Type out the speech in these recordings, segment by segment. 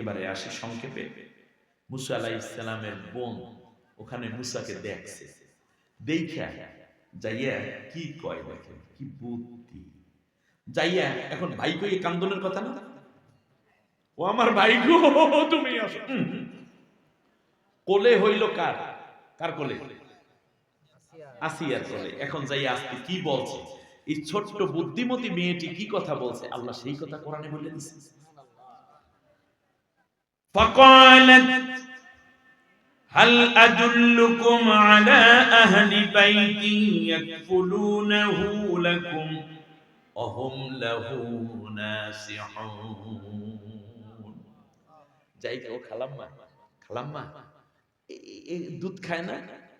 এবারে আসি সংক্ষেপে। মুসা আলাহ ইসলামের বোন ওখানে মুসাকে দেখছে। দেখা যাইয়া কি কয় দেখেন কি বুদ্ধি। যাইয়া এখন ভাই কই কান্দনের কথা না? ও আমার ভাই গো, তুমি। কোলে হইল কার? কার কোলে? আসিয়ার কোলে। এখন যাই আজকে কি বলছে? এই ছোট্ট বুদ্ধিমতী মেয়েটি কি কথা বলছে? আল্লাহ সেই কথা কোরআনে বলে দিচ্ছে فقالت هل أدلكم على أهل بيت يكفلونه لكم অহম লাহু নাসিহুন যাই ও খালাম্মা খালাম্মা এ- এ- এ দুধ খায় না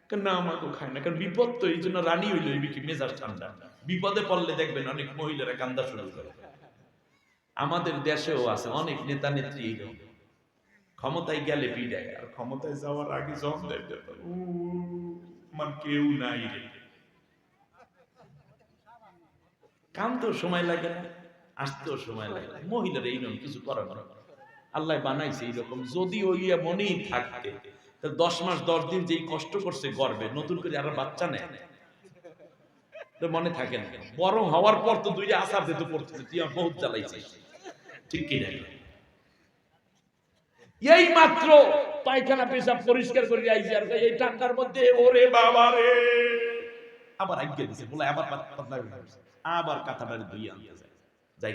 কারণ না আমাকেও খায় না কারণ বিপদ তো এই জন্য রানী হইলো এই বিকি মেজাজ ঠান্ডা বিপদে পড়লে দেখবেন অনেক মহিলারা কান্দা শুরু করে আমাদের দেশেও আছে অনেক নেতা নেত্রী এইরকম ক্ষমতায় গেলে পিড়ায় আর ক্ষমতায় যাওয়ার আগে জম দেয় আমার কেউ নাই রে। কানতেও সময় লাগে না আসতেও সময় লাগে না। মহিলার এইরকম কিছু করার না। আল্লাহ বানাইছে এইরকম যদি ওই মনেই থাকতে তা দশ মাস দশ দিন যেই কষ্ট করছে গর্বে নতুন করে আর বাচ্চা নেয়। তো মনে থাকে না। বড় হওয়ার পর তো দুইটা আশা দিতে পড়তেছে তুই আমার বহুত জ্বালাইছিস। ঠিক কি না এই মাত্র পায়খানা পেশাব পরিষ্কার করে আর এই মধ্যে, ওরে বাবা রে। আবার আজ্ঞা দিছে, বলে আবার আবার কাঁথাটা দুই আনতে যায়। যাই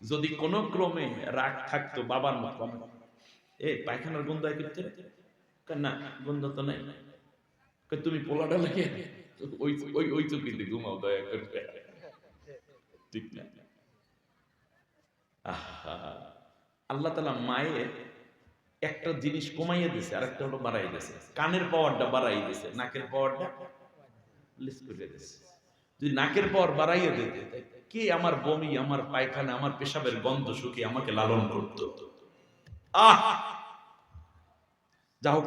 যদি কোনো ক্রমে রাগ থাকতো বাবার মত এ, পায়খানার গন্ধ হয় করতে না, গন্ধ তো নাই। তুমি পোলাটা লাগে ওই ওই ওই চুকিতে ঘুমাও দয়া করে। ঠিক না? আহা। আল্লাহ তালা মায়ের একটা জিনিস কমাইয়ে দিছে আর একটা হলো বাড়াই দিছে। কানের পাওয়ারটা বাড়াই দিছে, নাকের পাওয়ারটা লিস করে দিছে। যদি নাকের পাওয়ার বাড়াইয়ে দিতে, কে আমার বমি, আমার পায়খানা, আমার পেশাবের গন্ধ শুকে আমাকে লালন করতো? আহ! যা হোক